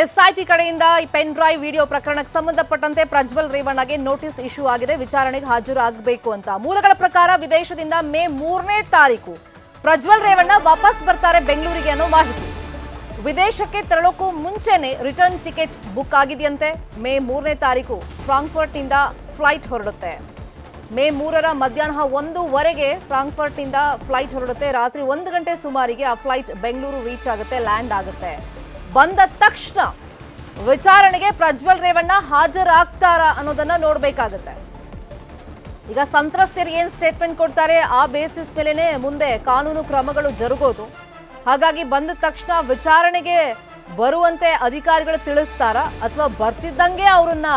SIT ಕಡೆಯಿಂದ pen drive video ಪ್ರಕರಣಕ್ಕೆ ಸಂಬಂಧಪಟ್ಟಂತೆ ಪ್ರಜ್ವಲ್ ರೇವಣ್ಣಗೆ ನೋಟಿಸ್ ಇಶ್ಯೂ ಆಗಿದೆ. ವಿಚಾರಣೆಗೆ ಹಾಜರಾಗಬೇಕು ಅಂತ. ಮೂಲಗಳ ಪ್ರಕಾರ ವಿದೇಶದಿಂದ ಮೇ ಮೂರನೇ ತಾರೀಕು ಪ್ರಜ್ವಲ್ ರೇವಣ್ಣ ವಾಪಸ್ ಬರ್ತಾರೆ ಬೆಂಗಳೂರಿಗೆ ಅನ್ನೋ ಮಾಹಿತಿ. ವಿದೇಶಕ್ಕೆ ತೆರಳೋಕ್ಕೂ ಮುಂಚೆನೆ ರಿಟರ್ನ್ ಟಿಕೆಟ್ ಬುಕ್ ಆಗಿದೆಯಂತೆ. ಮೇ ಮೂರನೇ ತಾರೀಕು ಫ್ರಾಂಕ್ಫರ್ಟ್ನಿಂದ ಫ್ಲೈಟ್ ಹೊರಡುತ್ತೆ. ಮೇ ಮೂರರ ಮಧ್ಯಾಹ್ನ ಒಂದೂವರೆಗೆ ಫ್ರಾಂಕ್ಫರ್ಟ್ನಿಂದ ಫ್ಲೈಟ್ ಹೊರಡುತ್ತೆ. ರಾತ್ರಿ ಒಂದು ಗಂಟೆ ಸುಮಾರಿಗೆ ಆ ಫ್ಲೈಟ್ ಬೆಂಗಳೂರು ರೀಚ್ ಆಗುತ್ತೆ, ಲ್ಯಾಂಡ್ ಆಗುತ್ತೆ. ಬಂದ ತಕ್ಷಣ ವಿಚಾರಣೆಗೆ ಪ್ರಜ್ವಲ್ ರೇವಣ್ಣ ಹಾಜರಾಗ್ತಾರಾ ಅನ್ನೋದನ್ನ ನೋಡ್ಬೇಕಾಗತ್ತೆ. ಈಗ ಸಂತ್ರಸ್ತರು ಏನ್ ಸ್ಟೇಟ್ಮೆಂಟ್ ಕೊಡ್ತಾರೆ ಆ ಬೇಸಿಸ್ ಮೇಲೆನೆ ಮುಂದೆ ಕಾನೂನು ಕ್ರಮಗಳು ಜರುಗೋದು. ಹಾಗಾಗಿ ಬಂದ ತಕ್ಷಣ ವಿಚಾರಣೆಗೆ ಬರುವಂತೆ ಅಧಿಕಾರಿಗಳು ತಿಳಿಸ್ತಾರ ಅಥವಾ ಬರ್ತಿದ್ದಂಗೆ ಅವರನ್ನ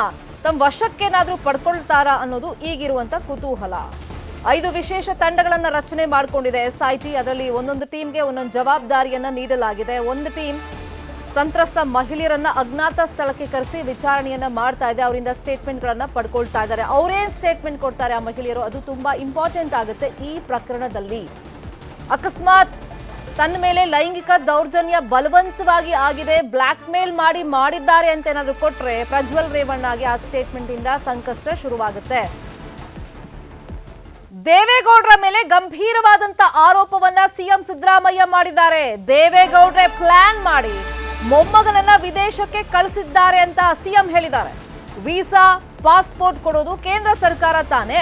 ತಮ್ಮ ವಶಕ್ಕೇನಾದ್ರೂ ಪಡ್ಕೊಳ್ತಾರಾ ಅನ್ನೋದು ಈಗಿರುವಂತ ಕುತೂಹಲ. ಐದು ವಿಶೇಷ ತಂಡಗಳನ್ನ ರಚನೆ ಮಾಡಿಕೊಂಡಿದೆ ಎಸ್ಐಟಿ. ಅದರಲ್ಲಿ ಒಂದೊಂದು ಟೀಮ್ಗೆ ಒಂದೊಂದು ಜವಾಬ್ದಾರಿಯನ್ನ ನೀಡಲಾಗಿದೆ. ಒಂದು ಟೀಮ್ ಸಂತ್ರಸ್ತ ಮಹಿಳೆಯರನ್ನ ಅಜ್ಞಾತ ಸ್ಥಳಕ್ಕೆ ಕರೆಸಿ ವಿಚಾರಣೆಯನ್ನ ಮಾಡ್ತಾ ಇದೆ. ಅವರಿಂದ ಸ್ಟೇಟ್ಮೆಂಟ್ ಗಳನ್ನ ಪಡ್ಕೊಳ್ತಾ ಇದ್ದಾರೆ. ಅವರೇನ್ ಸ್ಟೇಟ್ಮೆಂಟ್ ಕೊಡ್ತಾರೆ ಆ ಮಹಿಳೆಯರು? ಅದು ತುಂಬಾ ಇಂಪಾರ್ಟೆಂಟ್ ಆಗುತ್ತೆ ಈ ಪ್ರಕರಣದಲ್ಲಿ. ಅಕಸ್ಮಾತ್ ತನ್ನ ಮೇಲೆ ಲೈಂಗಿಕ ದೌರ್ಜನ್ಯ ಬಲವಂತವಾಗಿ ಆಗಿದೆ ಬ್ಲಾಕ್ ಮೇಲ್ ಮಾಡಿ ಮಾಡಿದ್ದಾರೆ ಅಂತ ಏನಾದ್ರು ಕೊಟ್ರೆ ಪ್ರಜ್ವಲ್ ರೇವಣ್ಣಗೆ ಆ ಸ್ಟೇಟ್ಮೆಂಟ್ ಇಂದ ಸಂಕಷ್ಟ ಶುರುವಾಗುತ್ತೆ. ದೇವೇಗೌಡರ ಮೇಲೆ ಗಂಭೀರವಾದಂತ ಆರೋಪವನ್ನ ಸಿಎಂ ಸಿದ್ದರಾಮಯ್ಯ ಮಾಡಿದ್ದಾರೆ. ದೇವೇಗೌಡ್ರೆ ಪ್ಲಾನ್ ಮಾಡಿ. ಮೊಮ್ಮಗನನ್ನ ವಿದೇಶಕ್ಕೆ ಕಳಿಸಿದ್ದಾರೆ ಅಂತ ಸಿಎಂ ಹೇಳಿದ್ದಾರೆ. ವೀಸಾ, ಪಾಸ್ಪೋರ್ಟ್ ಕೊಡೋದು ಕೇಂದ್ರ ಸರ್ಕಾರ ತಾನೇ.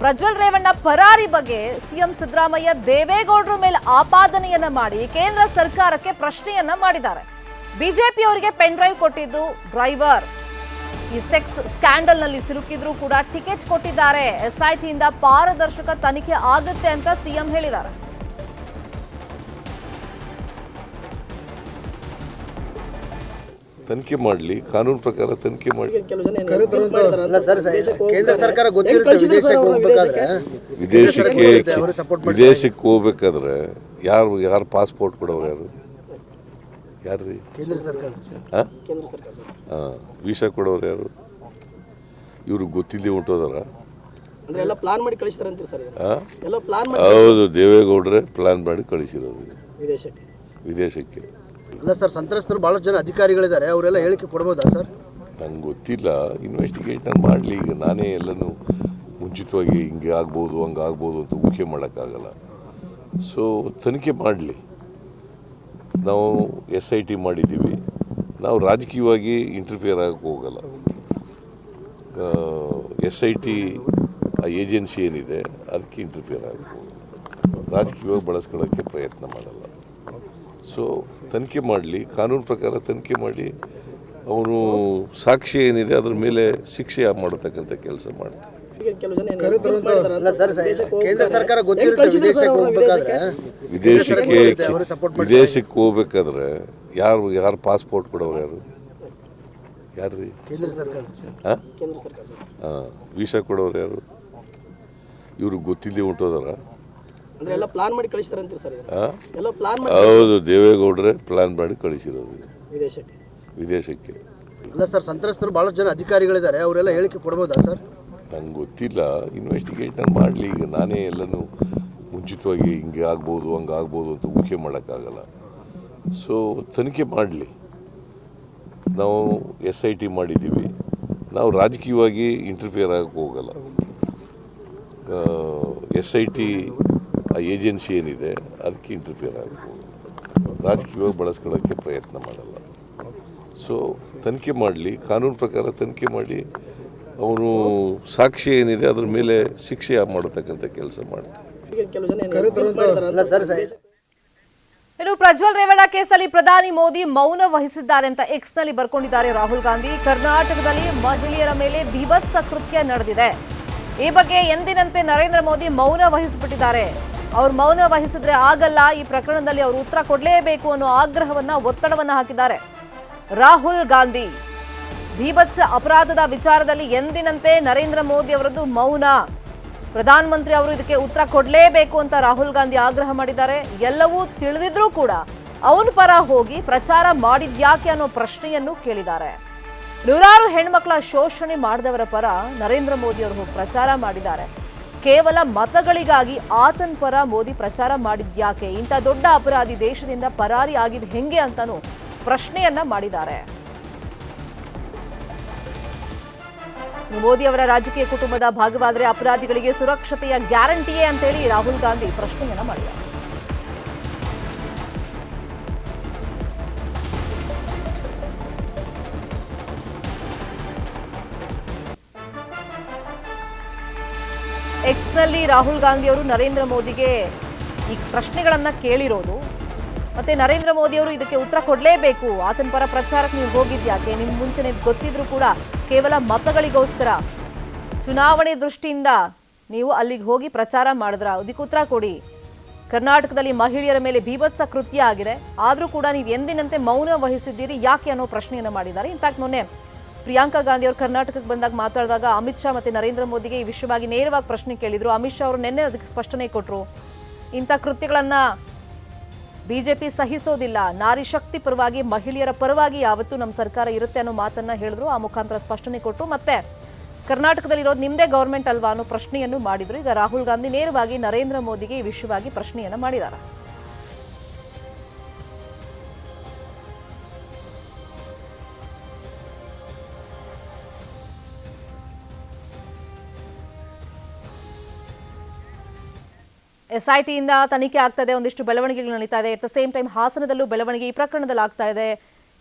ಪ್ರಜ್ವಲ್ ರೇವಣ್ಣ ಪರಾರಿ ಬಗ್ಗೆ ಸಿಎಂ ಸಿದ್ದರಾಮಯ್ಯ ದೇವೇಗೌಡರ ಮೇಲೆ ಆಪಾದನೆಯನ್ನ ಮಾಡಿ ಕೇಂದ್ರ ಸರ್ಕಾರಕ್ಕೆ ಪ್ರಶ್ನೆಯನ್ನ ಮಾಡಿದ್ದಾರೆ. ಬಿಜೆಪಿ ಅವರಿಗೆ ಪೆನ್ ಡ್ರೈವ್ ಕೊಟ್ಟಿದ್ದು ಡ್ರೈವರ್. ಈ ಸೆಕ್ಸ್ ಸ್ಕ್ಯಾಂಡಲ್ನಲ್ಲಿ ಸಿಲುಕಿದ್ರು ಕೂಡ ಟಿಕೆಟ್ ಕೊಟ್ಟಿದ್ದಾರೆ. ಎಸ್ಐಟಿಯಿಂದ ಪಾರದರ್ಶಕ ತನಿಖೆ ಆಗುತ್ತೆ ಅಂತ ಸಿಎಂ ಹೇಳಿದ್ದಾರೆ. ತನಿಖೆ ಮಾಡಲಿ ಕಾನೂನು ಪ್ರಕಾರ ತನಿಖೆ ಮಾಡಿ ವಿದೇಶಕ್ಕೆ ಕೇಂದ್ರ ಸರ್ಕಾರ ಗೊತ್ತಿರುತ್ತೆ ವಿದೇಶಕ್ಕೆ ಹೋಗ್ಬೇಕಾದ್ರೆ? ಯಾರು ಯಾರು ಪಾಸ್ಪೋರ್ಟ್ ಕೊಡೋರು ಯಾರು? ಯಾರು ರೀ ಹಾಂ ಕೇಂದ್ರ ಸರ್ಕಾರ. ಹಾಂ ವೀಸಾ ಕೊಡೋರು ಯಾರು? ಇವರು ಗೊತ್ತಿಲ್ಲ ಹೊಂಟೋದಾರ? ಅಂದ್ರೆ ಎಲ್ಲ ಪ್ಲಾನ್ ಮಾಡಿ ಕಳಿಸ್ತಾರೆ ಅಂತೀರಿ ಸರ್ ಹಾಂ ಎಲ್ಲ ಪ್ಲಾನ್ ಮಾಡಿ ಹೌದು ದೇವೇಗೌಡ್ರೆ ಪ್ಲಾನ್ ಮಾಡಿ ಕಳಿಸಿರೋದು. ವಿದೇಶಕ್ಕೆ. ವಿದೇಶಕ್ಕೆ. ಅಲ್ಲ ಸರ್, ಸಂತ್ರಸ್ತರು ಬಹಳ ಜನ ಅಧಿಕಾರಿಗಳಿದ್ದಾರೆ, ಅವರೆಲ್ಲ ಹೇಳಿಕೆ ಕೊಡ್ಬೋದಾ ಸರ್? ನಂಗೆ ಗೊತ್ತಿಲ್ಲ ಇನ್ವೆಸ್ಟಿಗೇಟ್ ನಾನು ಮಾಡಲಿ. ಈಗ ನಾನೇ ಎಲ್ಲನೂ ಮುಂಚಿತವಾಗಿ ಹಿಂಗೆ ಆಗ್ಬೋದು, ಹಂಗೆ ಆಗ್ಬೋದು ಅಂತ ಊಹೆ ಮಾಡೋಕ್ಕಾಗಲ್ಲ. ಸೊ ತನಿಖೆ ಮಾಡಲಿ. ನಾವು ಎಸ್ ಐ ಟಿ ಮಾಡಿದ್ದೀವಿ. ನಾವು ರಾಜಕೀಯವಾಗಿ ಇಂಟರ್ಫಿಯರ್ ಆಗಕ್ಕೆ ಹೋಗಲ್ಲ. ಎಸ್ ಐ ಟಿ ಆ ಏಜೆನ್ಸಿ ಏನಿದೆ, ಅದಕ್ಕೆ ಇಂಟರ್ಫಿಯರ್ ಆಗಕ್ಕೆ ಹೋಗಲ್ಲ. ರಾಜಕೀಯವಾಗಿ ಬಳಸ್ಕೊಳ್ಳೋಕ್ಕೆ ಪ್ರಯತ್ನ ಮಾಡಲ್ಲ. ಸೊ ತನಿಖೆ ಮಾಡಲಿ ಕಾನೂನು ಪ್ರಕಾರ ತನಿಖೆ ಮಾಡಿ ಅವರು ಸಾಕ್ಷಿ ಏನಿದೆ ಅದ್ರ ಮೇಲೆ ಶಿಕ್ಷೆ ಮಾಡತಕ್ಕಂಥ ಕೆಲಸ ಮಾಡ್ತಾರೆ ವಿದೇಶಕ್ಕೆ ಕೇಂದ್ರ ಸರ್ಕಾರ ಗೊತ್ತಿರುತ್ತೆ ವಿದೇಶಕ್ಕೆ ಹೋಗ್ಬೇಕಾದ್ರೆ? ಯಾರು ಯಾರು ಪಾಸ್ಪೋರ್ಟ್ ಕೊಡೋರು ಯಾರು ಯಾರು ರೀ ಕೇಂದ್ರ ಸರ್ಕಾರ ಹಾಂ ಕೇಂದ್ರ ಸರ್ಕಾರ. ಹಾಂ ವೀಸಾ ಕೊಡೋರು ಯಾರು? ಇವ್ರಿಗೆ ಗೊತ್ತಿಲ್ಲದೆ ಹೊಂಟೋದಾರ ಹೌದು ದೇವೇಗೌಡ್ರೆ ಪ್ಲಾನ್ ಮಾಡಿ ಕಳಿಸಿರೋದು ವಿದೇಶಕ್ಕೆ. ವಿದೇಶಕ್ಕೆ. ಅಲ್ಲ ಸರ್ ಸಂತ್ರಸ್ತರು ಬಹಳ ಜನ ಅಧಿಕಾರಿಗಳಿದ್ದಾರೆ ಅವರೆಲ್ಲ ಹೇಳಿಕೆ ಕೊಡ್ಬೋದಾ ಸರ್? ನಂಗೆ ಗೊತ್ತಿಲ್ಲ ಇನ್ವೆಸ್ಟಿಗೇಟ್ ನಾನು ಮಾಡಲಿ. ಈಗ ನಾನೇ ಎಲ್ಲನೂ ಮುಂಚಿತವಾಗಿ ಹಿಂಗೆ ಆಗ್ಬೋದು ಹಂಗೆ ಆಗ್ಬೋದು ಅಂತ ಊಹೆ ಮಾಡೋಕ್ಕಾಗಲ್ಲ. ಸೊ ತನಿಖೆ ಮಾಡಲಿ. ನಾವು ಎಸ್ ಐ ಟಿ ಮಾಡಿದ್ದೀವಿ. ನಾವು ರಾಜಕೀಯವಾಗಿ ಇಂಟರ್ಫಿಯರ್ ಆಗಕ್ಕೆ ಹೋಗಲ್ಲ. ಎಸ್ ಐ ಟಿ ಆ ಏಜೆನ್ಸಿ ಏನಿದೆ ಅದಕ್ಕೆ ಇಂಟರ್ಫಿಯರ್ ಆಗ್ಬೋದು. ರಾಜಕೀಯವಾಗಿ ಬಳಸ್ಕೊಳ್ಳೋಕ್ಕೆ ಪ್ರಯತ್ನ ಮಾಡಲ್ಲ. ಸೊ ತನಿಖೆ ಮಾಡಲಿ ಕಾನೂನು ಪ್ರಕಾರ ತನಿಖೆ ಮಾಡಿ ಅವರು ಸಾಕ್ಷಿ ಏನಿದೆ ಅದ್ರ ಮೇಲೆ ಶಿಕ್ಷೆ ಮಾಡತಕ್ಕಂಥ ಕೆಲಸ ಮಾಡ್ತಾರೆ ಇನ್ನು ಪ್ರಜ್ವಲ್ ರೇವಣ್ಣ ಕೇಸಲ್ಲಿ ಪ್ರಧಾನಿ ಮೋದಿ ಮೌನ ವಹಿಸಿದ್ದಾರೆ ಅಂತ ಎಕ್ಸ್ನಲ್ಲಿ ಬರ್ಕೊಂಡಿದ್ದಾರೆ ರಾಹುಲ್ ಗಾಂಧಿ. ಕರ್ನಾಟಕದಲ್ಲಿ ಮಹಿಳೆಯರ ಮೇಲೆ ಬೀಭತ್ಸ ಕೃತ್ಯ ನಡೆದಿದೆ. ಈ ಬಗ್ಗೆ ಎಂದಿನಂತೆ ನರೇಂದ್ರ ಮೋದಿ ಮೌನ ವಹಿಸಿಬಿಟ್ಟಿದ್ದಾರೆ. ಅವ್ರು ಮೌನ ವಹಿಸಿದ್ರೆ ಆಗಲ್ಲ, ಈ ಪ್ರಕರಣದಲ್ಲಿ ಅವರು ಉತ್ತರ ಕೊಡಲೇಬೇಕು ಅನ್ನೋ ಆಗ್ರಹವನ್ನ, ಒತ್ತಡವನ್ನ ಹಾಕಿದ್ದಾರೆ. ರಾಹುಲ್ ಗಾಂಧಿ, ಭೀಭತ್ಸ ಅಪರಾಧದ ವಿಚಾರದಲ್ಲಿ ಎಂದಿನಂತೆ ನರೇಂದ್ರ ಮೋದಿ ಅವರದ್ದು ಮೌನ. ಪ್ರಧಾನಮಂತ್ರಿ ಅವರು ಇದಕ್ಕೆ ಉತ್ತರ ಕೊಡಲೇಬೇಕು ಅಂತ ರಾಹುಲ್ ಗಾಂಧಿ ಆಗ್ರಹ ಮಾಡಿದ್ದಾರೆ. ಎಲ್ಲವೂ ತಿಳಿದಿದ್ರೂ ಕೂಡ ಅವನ ಪರ ಹೋಗಿ ಪ್ರಚಾರ ಮಾಡಿದ್ಯಾಕೆ ಅನ್ನೋ ಪ್ರಶ್ನೆಯನ್ನು ಕೇಳಿದ್ದಾರೆ. ನೂರಾರು ಹೆಣ್ಮಕ್ಳ ಶೋಷಣೆ ಮಾಡಿದವರ ಪರ ನರೇಂದ್ರ ಮೋದಿ ಅವರು ಪ್ರಚಾರ ಮಾಡಿದ್ದಾರೆ. ಕೇವಲ ಮತಗಳಿಗಾಗಿ ಆತನ ಪರ ಮೋದಿ ಪ್ರಚಾರ ಮಾಡಿದ್ಯಾಕೆ? ಇಂಥ ದೊಡ್ಡ ಅಪರಾಧಿ ದೇಶದಿಂದ ಪರಾರಿ ಆಗಿದ್ ಹೆಂಗೆ ಅಂತಾನೂ ಪ್ರಶ್ನೆಯನ್ನ ಮಾಡಿದ್ದಾರೆ. ಮೋದಿ ಅವರ ರಾಜಕೀಯ ಕುಟುಂಬದ ಭಾಗವಾದರೆ ಅಪರಾಧಿಗಳಿಗೆ ಸುರಕ್ಷತೆಯ ಗ್ಯಾರಂಟಿಯೇ ಅಂತೇಳಿ ರಾಹುಲ್ ಗಾಂಧಿ ಪ್ರಶ್ನೆಯನ್ನ ಮಾಡಿದ್ದಾರೆ. ಎಕ್ಸ್ನಲ್ಲಿ ರಾಹುಲ್ ಗಾಂಧಿ ಅವರು ನರೇಂದ್ರ ಮೋದಿಗೆ ಈ ಪ್ರಶ್ನೆಗಳನ್ನು ಕೇಳಿರೋದು. ಮತ್ತೆ ನರೇಂದ್ರ ಮೋದಿ ಅವರು ಇದಕ್ಕೆ ಉತ್ತರ ಕೊಡಲೇಬೇಕು. ಆತನ ಪರ ಪ್ರಚಾರಕ್ಕೆ ನೀವು ಹೋಗಿದ್ಯಾಕೆ? ನಿಮ್ ಮುಂಚೆನೆ ಗೊತ್ತಿದ್ರೂ ಕೂಡ ಕೇವಲ ಮತಗಳಿಗೋಸ್ಕರ ಚುನಾವಣೆ ದೃಷ್ಟಿಯಿಂದ ನೀವು ಅಲ್ಲಿಗೆ ಹೋಗಿ ಪ್ರಚಾರ ಮಾಡಿದ್ರ. ಅದಕ್ಕೆ ಉತ್ತರ ಕೊಡಿ. ಕರ್ನಾಟಕದಲ್ಲಿ ಮಹಿಳೆಯರ ಮೇಲೆ ಬೀಭತ್ಸ ಕೃತ್ಯ ಆಗಿದೆ. ಆದರೂ ಕೂಡ ನೀವು ಎಂದಿನಂತೆ ಮೌನ ವಹಿಸಿದ್ದೀರಿ, ಯಾಕೆ ಅನ್ನೋ ಪ್ರಶ್ನೆಯನ್ನು ಮಾಡಿದ್ದಾರೆ. ಇನ್ಫ್ಯಾಕ್ಟ್ ಮೊನ್ನೆ ಪ್ರಿಯಾಂಕಾ ಗಾಂಧಿ ಅವರು ಕರ್ನಾಟಕಕ್ಕೆ ಬಂದಾಗ ಮಾತಾಡಿದಾಗ ಅಮಿತ್ ಶಾ ಮತ್ತೆ ನರೇಂದ್ರ ಮೋದಿಗೆ ಈ ವಿಷಯವಾಗಿ ನೇರವಾಗಿ ಪ್ರಶ್ನೆ ಕೇಳಿದ್ರು. ಅಮಿತ್ ಶಾ ಅವರು ನಿನ್ನೆ ಅದಕ್ಕೆ ಸ್ಪಷ್ಟನೆ ಕೊಟ್ಟರು ಇಂಥ ಕೃತ್ಯಗಳನ್ನ ಬಿಜೆಪಿ ಸಹಿಸೋದಿಲ್ಲ. ನಾರಿ ಶಕ್ತಿ ಪರವಾಗಿ, ಮಹಿಳೆಯರ ಪರವಾಗಿ ಯಾವತ್ತೂ ನಮ್ಮ ಸರ್ಕಾರ ಇರುತ್ತೆ ಅನ್ನೋ ಮಾತನ್ನ ಹೇಳಿದ್ರು. ಆ ಮುಖಾಂತರ ಸ್ಪಷ್ಟನೆ ಕೊಟ್ಟರು ಮತ್ತೆ ಕರ್ನಾಟಕದಲ್ಲಿರೋದು ನಿಮ್ಮದೇ ಗೌರ್ಮೆಂಟ್ ಅಲ್ವಾ ಅನ್ನೋ ಪ್ರಶ್ನೆಯನ್ನು ಮಾಡಿದ್ರು. ಈಗ ರಾಹುಲ್ ಗಾಂಧಿ ನೇರವಾಗಿ ನರೇಂದ್ರ ಮೋದಿಗೆ ಈ ವಿಷಯವಾಗಿ ಪ್ರಶ್ನೆಯನ್ನು ಮಾಡಿದ್ದಾರೆ ಎಸ್ಐಟಿಯಿಂದ ತನಿಖೆ ಆಗ್ತಾ ಇದೆ ಒಂದಿಷ್ಟು ಬೆಳವಣಿಗೆಗಳು ನಡೀತಾ ಇದೆ. ಅಟ್ ದ ಸೇಮ್ ಟೈಮ್ ಹಾಸನದಲ್ಲೂ ಬೆಳವಣಿಗೆ ಈ ಪ್ರಕರಣದಲ್ಲಿ ಆಗ್ತಾ ಇದೆ.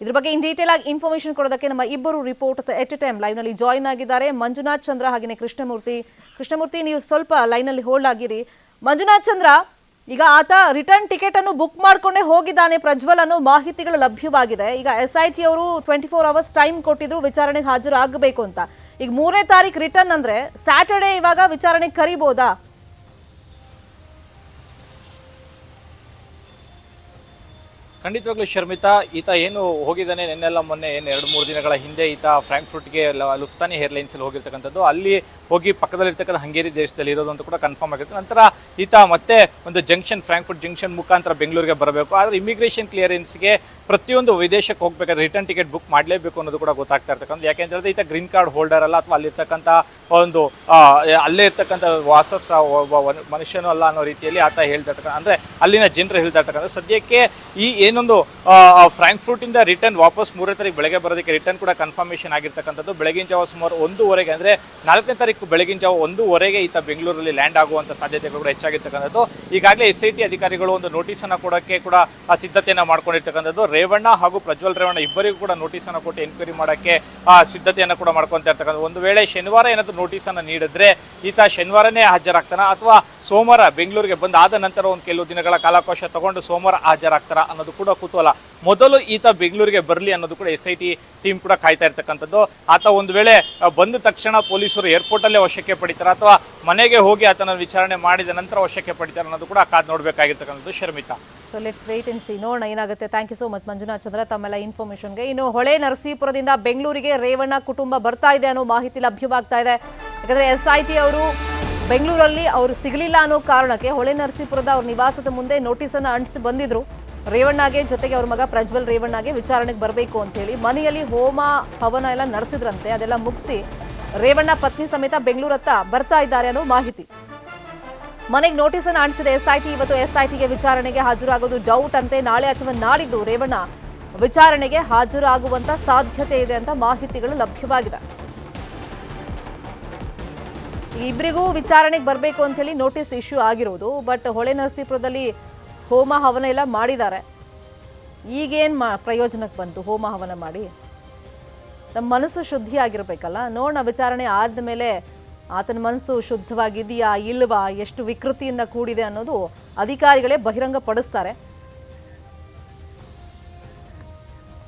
ಇದ್ರ ಬಗ್ಗೆ ಇನ್ ಡೀಟೇಲ್ ಆಗಿ ಇನ್ಫಾರ್ಮೇಶನ್ ಕೊಡೋದಕ್ಕೆ ನಮ್ಮ ಇಬ್ಬರು ರಿಪೋರ್ಟರ್ಸ್ ಎಟ್ ಎ ಟೈಮ್ ಲೈವ್ನಲ್ಲಿ ಜಾಯಿನ್ ಆಗಿದ್ದಾರೆ. ಮಂಜುನಾಥ್ ಚಂದ್ರ ಹಾಗೆಯೇ ಕೃಷ್ಣಮೂರ್ತಿ. ಕೃಷ್ಣಮೂರ್ತಿ, ನೀವು ಸ್ವಲ್ಪ ಲೈನಲ್ಲಿ ಹೋಲ್ಡ್ ಆಗಿರಿ. ಮಂಜುನಾಥ್ ಚಂದ್ರ, ಈಗ ಆತ ರಿಟರ್ನ್ ಟಿಕೆಟ್ ಅನ್ನು ಬುಕ್ ಮಾಡ್ಕೊಂಡೇ ಹೋಗಿದ್ದಾನೆ. ಪ್ರಜ್ವಲ್ ಅನ್ನೋ ಮಾಹಿತಿಗಳು ಲಭ್ಯವಾಗಿದೆ. ಈಗ ಎಸ್ ಐ ಟಿ ಅವರು ಟ್ವೆಂಟಿ ಫೋರ್ ಅವರ್ಸ್ ಟೈಮ್ ಕೊಟ್ಟಿದ್ರು, ವಿಚಾರಣೆಗೆ ಹಾಜರಾಗಬೇಕು ಅಂತ. ಈಗ ಮೂರನೇ ತಾರೀಕು ರಿಟರ್ನ್ ಅಂದ್ರೆ ಸ್ಯಾಟರ್ಡೇ ಇವಾಗ ವಿಚಾರಣೆಗೆ ಕರಿಬೋದಾ? ಖಂಡಿತವಾಗ್ಲೂ ಶರ್ಮಿತಾ, ಈತ ಏನು ಹೋಗಿದ್ದಾನೆ ನಿನ್ನೆಲ್ಲ ಮೊನ್ನೆ, ಏನು ಎರಡು ಮೂರು ದಿನಗಳ ಹಿಂದೆ ಈತ ಫ್ರಾಂಕ್ಫುಟ್ಗೆ ಲುಫ್ತಾನಿ ಏರ್ಲೈನ್ಸಲ್ಲಿ ಹೋಗಿರ್ತಕ್ಕಂಥದ್ದು. ಅಲ್ಲಿ ಹೋಗಿ ಪಕ್ಕದಲ್ಲಿರ್ತಕ್ಕಂಥ ಹಂಗೇರಿ ದೇಶದಲ್ಲಿ ಇರೋದು ಅಂತ ಕೂಡ ಕನ್ಫರ್ಮ್ ಆಗಿರುತ್ತೆ. ನಂತರ ಈತ ಮತ್ತೆ ಒಂದು ಜಂಕ್ಷನ್ ಫ್ರಾಂಕ್ಫುಟ್ ಜಂಕ್ಷನ್ ಮುಖಾಂತರ ಬೆಂಗಳೂರಿಗೆ ಬರಬೇಕು. ಆದರೆ ಇಮಿಗ್ರೇಷನ್ ಕ್ಲಿಯರೆನ್ಸ್ಗೆ ಪ್ರತಿಯೊಂದು ವಿದೇಶಕ್ಕೆ ಹೋಗ್ಬೇಕಾದ್ರೆ ರಿಟರ್ನ್ ಟಿಕೆಟ್ ಬುಕ್ ಮಾಡಲೇಬೇಕು ಅನ್ನೋದು ಕೂಡ ಗೊತ್ತಾಗ್ತಾ ಇರ್ತಕ್ಕಂಥ ಯಾಕೆಂತ ಈತ ಗ್ರೀನ್ ಕಾರ್ಡ್ ಹೋಲ್ಡರ್ ಅಲ್ಲ, ಅಥವಾ ಅಲ್ಲಿರ್ತಕ್ಕಂಥ ಒಂದು ಅಲ್ಲೇ ಇರ್ತಕ್ಕಂಥ ವಾಸಸ್ ಮನುಷ್ಯನೂ ಅಲ್ಲ ಅನ್ನೋ ರೀತಿಯಲ್ಲಿ ಆತ ಹೇಳ್ತಾ ಇರ್ತಕ್ಕಂಥ ಅಂದರೆ ಅಲ್ಲಿನ ಜನರು ಹೇಳ್ತಾ ಇರ್ತಕ್ಕಂಥ ಸದ್ಯಕ್ಕೆ ಈ ಏನೊಂದು ಫ್ರಾಂಕ್ಫುಟ್ ಇಂದ ರಿಟರ್ನ್ ವಾಪಸ್ ಮೂರನೇ ತಾರೀಕು ಬೆಳಗ್ಗೆ ಬರೋದಕ್ಕೆ ರಿಟರ್ನ್ ಕೂಡ ಕನ್ಫರ್ಮೇಷನ್ ಆಗಿರ್ತಕ್ಕಂಥದ್ದು. ಬೆಳಗಿನ ಜಾವ ಸುಮಾರು ಒಂದೂವರೆಗೆ ಅಂದ್ರೆ ನಾಲ್ಕನೇ ತಾರೀಕು ಬೆಳಗಿನ ಜಾವ ಒಂದೂವರೆಗೆ ಈತ ಬೆಂಗಳೂರಲ್ಲಿ ಲ್ಯಾಂಡ್ ಆಗುವಂತ ಸಾಧ್ಯತೆಗಳು ಕೂಡ ಹೆಚ್ಚಾಗಿರ್ತಕ್ಕಂಥದ್ದು. ಈಗಾಗಲೇ ಎಸ್ ಐ ಟಿ ಅಧಿಕಾರಿಗಳು ಒಂದು ನೋಟಿಸ್ ಅನ್ನ ಕೊಡೋಕ್ಕೆ ಕೂಡ, ಆ, ಸಿದ್ಧತೆಯನ್ನ ಮಾಡ್ಕೊಂಡಿರ್ತಕ್ಕಂಥದ್ದು. ರೇವಣ್ಣ ಹಾಗೂ ಪ್ರಜ್ವಲ್ ರೇವಣ್ಣ ಇಬ್ಬರಿಗೂ ಕೂಡ ನೋಟಿಸ್ ಅನ್ನ ಕೊಟ್ಟು ಎನ್ಕ್ವೈರಿ ಮಾಡಕ್ಕೆ, ಆ, ಸಿದ್ಧತೆಯನ್ನ ಕೂಡ ಮಾಡ್ಕೊಂತ ಇರ್ತಕ್ಕಂಥ ಒಂದು ವೇಳೆ ಶನಿವಾರ ಏನಾದರೂ ನೋಟಿಸ್ ಅನ್ನ ನೀಡಿದ್ರೆ ಈತ ಶನಿವಾರನೇ ಹಾಜರಾಗ್ತಾನ ಅಥವಾ ಸೋಮವಾರ ಬೆಂಗಳೂರಿಗೆ ಬಂದು ಆದ ನಂತರ ಒಂದು ಕೆಲವು ದಿನಗಳ ಕಾಲಾವಕಾಶ ತಗೊಂಡು ಸೋಮವಾರ ಹಾಜರಾಗ್ತಾರ ಅನ್ನೋದು ಕೂಡ ಕುತೂಹಲ ಮೊದಲು ಈತ ಬೆಂಗಳೂರಿಗೆ ಬರಲಿ ಅನ್ನೋದು ಕೂಡ ಎಸ್ ಐ ಟಿ ಟೀಮ್ ಕೂಡ ಕಾಯ್ತಾ ಇರ್ತಕ್ಕಂಥದ್ದು. ಆತ ಒಂದು ವೇಳೆ ಬಂದ ತಕ್ಷಣ ಪೊಲೀಸರು ಏರ್ಪೋರ್ಟ್ ಅಲ್ಲೇ ವಶಕ್ಕೆ ಪಡಿತಾರೆ ಅಥವಾ ಮನೆಗೆ ಹೋಗಿ ಆತನ ವಿಚಾರಣೆ ಮಾಡಿದ ನಂತರ ವಶಕ್ಕೆ ಪಡಿತಾರೆ ಅನ್ನೋದು ಕೂಡ ಕಾದ್ ನೋಡಬೇಕಾಗಿರ್ತಕ್ಕಂಥದ್ದು Sharmitha. So let's wait and see ನೋಡೋಣ, ಏನಾಗುತ್ತೆ. Thank you so much Manjunath Chandra. ತಮ್ಮೆಲ್ಲ ಇನ್ಫಾರ್ಮೇಷನ್ಗೆ ಇನ್ನು ಹೊಳೆ ನರಸೀಪುರದಿಂದ ಬೆಂಗಳೂರಿಗೆ ರೇವಣ್ಣ ಕುಟುಂಬ ಬರ್ತಾ ಇದೆ ಅನ್ನೋ ಮಾಹಿತಿ ಲಭ್ಯವಾಗ್ತಾ ಇದೆ. ಯಾಕಂದ್ರೆ ಎಸ್ ಐ ಟಿ ಅವರು ಬೆಂಗಳೂರಲ್ಲಿ ಅವರು ಸಿಗಲಿಲ್ಲ ಅನ್ನೋ ಕಾರಣಕ್ಕೆ ಹೊಳೆ ನರಸೀಪುರದ ಅವ್ರ ನಿವಾಸದ ಮುಂದೆ ನೋಟಿಸನ್ನು ಅಂಟಿಸಿ ಬಂದಿದ್ರು. ರೇವಣ್ಣಗೆ ಜೊತೆಗೆ ಅವ್ರ ಮಗ ಪ್ರಜ್ವಲ್ ರೇವಣ್ಣಗೆ ವಿಚಾರಣೆಗೆ ಬರಬೇಕು ಅಂತ ಹೇಳಿ ಮನೆಯಲ್ಲಿ ಹೋಮ, ಹವನ ಎಲ್ಲ ನಡೆಸಿದ್ರಂತೆ. ಅದೆಲ್ಲ ಮುಗಿಸಿ ರೇವಣ್ಣ ಪತ್ನಿ ಸಮೇತ ಬೆಂಗಳೂರತ್ತ ಬರ್ತಾ ಇದ್ದಾರೆ ಅನ್ನೋ ಮಾಹಿತಿ. ಮನೆಗೆ ನೋಟಿಸ್ ಅನ್ನು ಅಂಟಿಸಿದೆ ಎಸ್ಐಟಿ ಇವತ್ತು ಎಸ್ಐಟಿಗೆ ವಿಚಾರಣೆಗೆ ಹಾಜರಾಗೋದು ಡೌಟ್ ಅಂತೆ. ನಾಳೆ ಅಥವಾ ನಾಡಿದ್ದು ರೇವಣ್ಣ ವಿಚಾರಣೆಗೆ ಹಾಜರಾಗುವಂತ ಸಾಧ್ಯತೆ ಇದೆ ಅಂತ ಮಾಹಿತಿಗಳು ಲಭ್ಯವಾಗಿದೆ. ಇಬ್ಬರಿಗೂ ವಿಚಾರಣೆಗೆ ಬರಬೇಕು ಅಂತ ಹೇಳಿ ನೋಟಿಸ್ ಇಶ್ಯೂ ಆಗಿರೋದು. ಬಟ್ ಹೊಳೆ ನರಸೀಪುರದಲ್ಲಿ ಹೋಮ ಹವನ ಎಲ್ಲ ಮಾಡಿದ್ದಾರೆ. ಈಗೇನು ಮಾ ಪ್ರಯೋಜನಕ್ಕೆ ಬಂತು ಹೋಮ ಹವನ ಮಾಡಿ? ನಮ್ಮ ಮನಸ್ಸು ಶುದ್ಧಿ ಆಗಿರಬೇಕಲ್ಲ ನೋಡೋಣ, ವಿಚಾರಣೆ ಆದಮೇಲೆ ಆತನ ಮನಸ್ಸು ಶುದ್ಧವಾಗಿದೆಯಾ, ಇಲ್ವಾ, ಎಷ್ಟು ವಿಕೃತಿಯಿಂದ ಕೂಡಿದೆ ಅನ್ನೋದು ಅಧಿಕಾರಿಗಳೇ ಬಹಿರಂಗ ಪಡಿಸ್ತಾರೆ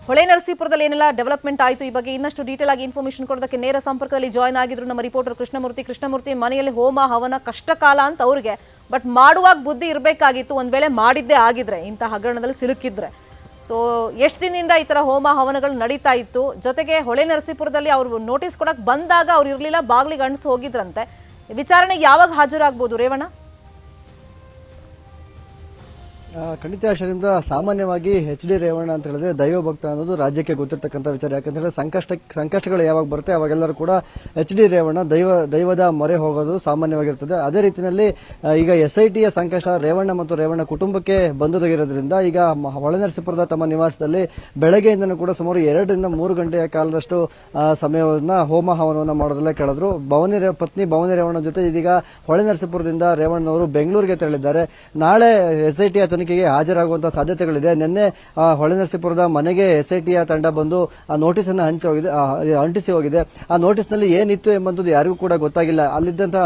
ಹೊಳೆ ನರಸೀಪುರದಲ್ಲಿ ಏನೆಲ್ಲ ಡೆವಲಪ್ಮೆಂಟ್ ಆಯಿತು ಈ ಬಗ್ಗೆ ಇನ್ನಷ್ಟು ಡೀಟೇಲ್ ಆಗಿ ಇನ್ಫಾರ್ಮೇಶನ್ ಕೊಡೋದಕ್ಕೆ ನೇರ ಸಂಪರ್ಕದಲ್ಲಿ ಜಾಯ್ನ್ ಆಗಿದ್ರು ನಮ್ಮ ರಿಪೋರ್ಟರ್ ಕೃಷ್ಣಮೂರ್ತಿ. ಕೃಷ್ಣಮೂರ್ತಿ ಮನೆಯಲ್ಲಿ ಹೋಮ, ಹವನ, ಕಷ್ಟಕಾಲ ಅಂತ ಅವ್ರಿಗೆ. ಬಟ್ ಮಾಡುವಾಗ ಬುದ್ಧಿ ಇರಬೇಕಾಗಿತ್ತು, ಒಂದು ವೇಳೆ ಮಾಡಿದ್ದೇ ಆಗಿದ್ರೆ, ಇಂಥ ಹಗರಣದಲ್ಲಿ ಸಿಲುಕಿದ್ರೆ. ಸೊ ಎಷ್ಟು ದಿನದಿಂದ ಈ ತರ ಹೋಮ, ಹವನಗಳು ನಡೀತಾ ಇತ್ತು? ಜೊತೆಗೆ ಹೊಳೆ ನರಸೀಪುರದಲ್ಲಿ ಅವರು ನೋಟಿಸ್ ಕೊಡಕ್ ಬಂದಾಗ ಅವ್ರು ಇರ್ಲಿಲ್ಲ, ಬಾಗಿಲಿಗೆ ಅಣಸು ಹೋಗಿದ್ರಂತೆ. ವಿಚಾರಣೆಗೆ ಯಾವಾಗ ಹಾಜರಾಗ್ಬೋದು ರೇವಣ್ಣ? ಖಂಡಿತ ಅಷ್ಟರಿಂದ ಸಾಮಾನ್ಯವಾಗಿ ಎಚ್ ಡಿ ರೇವಣ್ಣ ಅಂತ ಹೇಳಿದ್ರೆ ದೈವ ಭಕ್ತ ಅನ್ನೋದು ರಾಜ್ಯಕ್ಕೆ ಗೊತ್ತಿರ್ತಕ್ಕಂಥ ವಿಚಾರ. ಯಾಕಂತ ಹೇಳಿದ್ರೆ ಸಂಕಷ್ಟ, ಸಂಕಷ್ಟಗಳು ಯಾವಾಗ ಬರುತ್ತೆ, ಅವಾಗೆಲ್ಲರೂ ಕೂಡ ಎಚ್ ಡಿ ರೇವಣ್ಣ ದೈವ, ದೈವದ ಮೊರೆ ಹೋಗೋದು ಸಾಮಾನ್ಯವಾಗಿರ್ತದೆ. ಅದೇ ರೀತಿಯಲ್ಲಿ ಈಗ ಎಸ್ ಐ ಟಿಯ ಸಂಕಷ್ಟ ರೇವಣ್ಣ ಮತ್ತು ರೇವಣ್ಣ ಕುಟುಂಬಕ್ಕೆ ಬಂದೊದಗಿರೋದ್ರಿಂದ ಈಗ ಹೊಳೆನರಸೀಪುರದ ತಮ್ಮ ನಿವಾಸದಲ್ಲಿ ಬೆಳಗ್ಗೆಯಿಂದನೂ ಕೂಡ ಸುಮಾರು ಎರಡರಿಂದ ಮೂರು ಗಂಟೆಯ ಕಾಲದಷ್ಟು ಸಮಯವನ್ನು ಹೋಮ ಹವನವನ್ನು ಮಾಡೋದಲ್ಲೇ ಕೇಳಿದ್ರು. ಭವನಿ ಪತ್ನಿ ಭವನಿ ರೇವಣ್ಣ ಜೊತೆ ಇದೀಗ ಹೊಳೆನರಸೀಪುರದಿಂದ ರೇವಣ್ಣವರು ಬೆಂಗಳೂರಿಗೆ ತೆರಳಿದ್ದಾರೆ. ನಾಳೆ ಎಸ್ ಐ ಟಿಯ ತನಿಖೆಗೆ ಹಾಜರಾಗುವಂತಹ ಸಾಧ್ಯತೆಗಳಿದೆ. ನಿನ್ನೆ ಹೊಳೆನರಸೀಪುರದ ಮನೆಗೆ ಎಸ್ಐಟಿಯ ತಂಡ ಬಂದು ಆ ನೋಟಿಸ್ ಅನ್ನು ಹಂಚಿ ಹೋಗಿದೆ ಅಂಟಿಸಿ ಹೋಗಿದೆ. ಆ ನೋಟಿಸ್ನಲ್ಲಿ ಏನಿತ್ತು ಎಂಬುದು ಯಾರಿಗೂ ಕೂಡ ಗೊತ್ತಾಗಿಲ್ಲ. ಅಲ್ಲಿದ್ದಂತಹ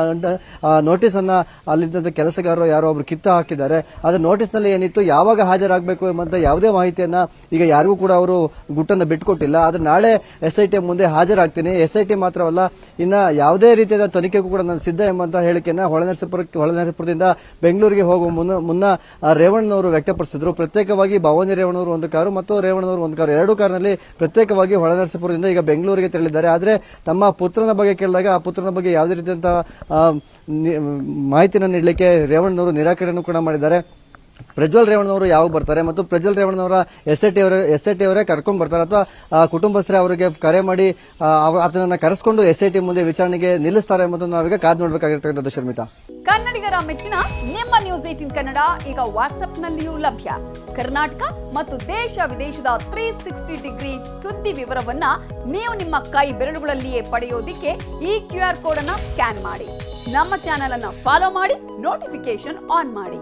ನೋಟಿಸ್ ಅನ್ನ ಅಲ್ಲಿದ್ದಂತ ಕೆಲಸಗಾರರು ಯಾರೋ ಒಬ್ರು ಕಿತ್ತ ಹಾಕಿದ್ದಾರೆ. ಆದ್ರೆ ನೋಟಿಸ್ನಲ್ಲಿ ಏನಿತ್ತು ಯಾವಾಗ ಹಾಜರಾಗಬೇಕು ಎಂಬಂತ ಯಾವುದೇ ಮಾಹಿತಿಯನ್ನ ಈಗ ಯಾರಿಗೂ ಕೂಡ ಅವರು ಗುಟ್ಟನ್ನು ಬಿಟ್ಕೊಟ್ಟಿಲ್ಲ ಆದ್ರೆ ನಾಳೆ ಎಸ್ಐಟಿ ಮುಂದೆ ಹಾಜರಾಗ್ತೀನಿ. ಎಸ್ಐಟಿ ಮಾತ್ರವಲ್ಲ ಇನ್ನ ಯಾವುದೇ ರೀತಿಯಾದ ತನಿಖೆಗೂ ಕೂಡ ನಾನು ಸಿದ್ಧ ಎಂಬಂತ ಹೇಳಿಕೆಯನ್ನ ಹೊಳೆನರಸೀಪುರ ಹೊಳೆನರಸೀಪುರದಿಂದ ಬೆಂಗಳೂರಿಗೆ ಹೋಗುವ ಮುನ್ನ ಮುನ್ನ ಆ, ರೇವಣ್ಣನವರು ವ್ಯಕ್ತಪಡಿಸಿದ್ರು. ಪ್ರತ್ಯೇಕವಾಗಿ ಭವಾನಿ ರೇವಣ್ಣವರು ಒಂದು ಕಾರು ಮತ್ತು ರೇವಣ್ಣನವರು ಒಂದು ಕಾರು. ಎರಡು ಕಾರ್ನಲ್ಲಿ ಪ್ರತ್ಯೇಕವಾಗಿ ಹೊಳೆನರಸೀಪುರದಿಂದ ಈಗ ಬೆಂಗಳೂರಿಗೆ ತೆರಳಿದ್ದಾರೆ. ಆದರೆ ತಮ್ಮ ಪುತ್ರನ ಬಗ್ಗೆ ಕೇಳಿದಾಗ ಆ ಪುತ್ರನ ಬಗ್ಗೆ ಯಾವುದೇ ರೀತಿಯಂತಹ ಮಾಹಿತಿಯನ್ನು ನೀಡಲಿಕ್ಕೆ ರೇವಣ್ಣನವರು ನಿರಾಕರಣೆಯನ್ನು ಕೂಡ ಮಾಡಿದ್ದಾರೆ. ಪ್ರಜ್ವಲ್ ರೇವಣ್ಣನವರು ಯಾವಾಗ ಬರ್ತಾರೆ ಮತ್ತು ಪ್ರಜ್ವಲ್ ರೇವಣ್ಣನವರ ಎಸ್ ಐ ಟಿ ಅವರೇ ಎಸ್ ಐ ಟಿ ಅವರೇ ಕರ್ಕೊಂಡು ಬರ್ತಾರೆ ಅಥವಾ ಕುಟುಂಬಸ್ಥರೇ ಅವರಿಗೆ ಕರೆ ಮಾಡಿ ಅದನ್ನ ಕರೆಸ್ಕೊಂಡು ಎಸ್ ಐ ಟಿ ಮುಂದೆ ವಿಚಾರಣೆಗೆ ನಿಲ್ಲಿಸ್ತಾರೆ ಎಂಬುದನ್ನು ನಾವೀಗ ಕಾದು ನೋಡಬೇಕಾಗಿರ್ತಕ್ಕಂಥದ್ದು ಶರ್ಮಿತಾ. ಕನ್ನಡಿಗರ ಮೆಚ್ಚಿನ ನಿಮ್ಮ ನ್ಯೂಸ್ ಏಟಿನ್ ಕನ್ನಡ ಈಗ ವಾಟ್ಸ್ಆಪ್ನಲ್ಲಿಯೂ ಲಭ್ಯ. ಕರ್ನಾಟಕ ಮತ್ತು ದೇಶ ವಿದೇಶದ ತ್ರೀ ಸಿಕ್ಸ್ಟಿ ಡಿಗ್ರಿ ಸುದ್ದಿ ವಿವರವನ್ನ ನೀವು ನಿಮ್ಮ ಕೈ ಬೆರಳುಗಳಲ್ಲಿಯೇ ಪಡೆಯೋದಿಕ್ಕೆ ಈ ಕ್ಯೂ ಆರ್ ಕೋಡ್ ಅನ್ನು ಸ್ಕ್ಯಾನ್ ಮಾಡಿ. ನಮ್ಮ ಚಾನೆಲ್ ಅನ್ನು ಫಾಲೋ ಮಾಡಿ ನೋಟಿಫಿಕೇಶನ್ ಆನ್ ಮಾಡಿ.